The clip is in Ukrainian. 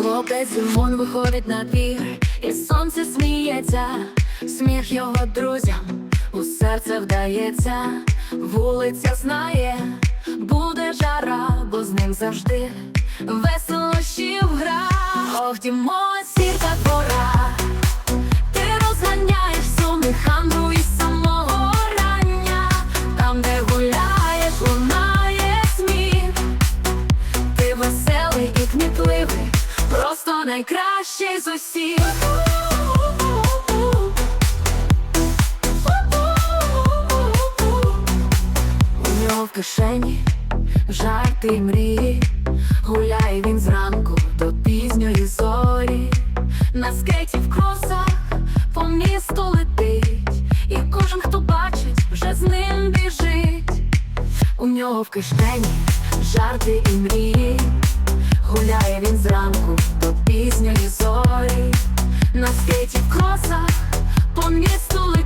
Хлопець Димон виходить на двір, і сонце сміється, сміх його друзям у серце вдається, вулиця знає, буде жара, бо з ним завжди веселощів гра. Ох, Дімон, сірка двора, ти розганяєш сумних хандру із самого рання, там, де гуляєш, лунає сміх. Ти веселий і кмітливий, просто найкращий з усіх. У нього в кишені жарти й мрії, гуляє він зранку до пізньої зорі, на скейті в кросах по місту летить, і кожен, хто бачить, вже з ним біжить. У нього в кишені жарти і мрії, кросах по місту.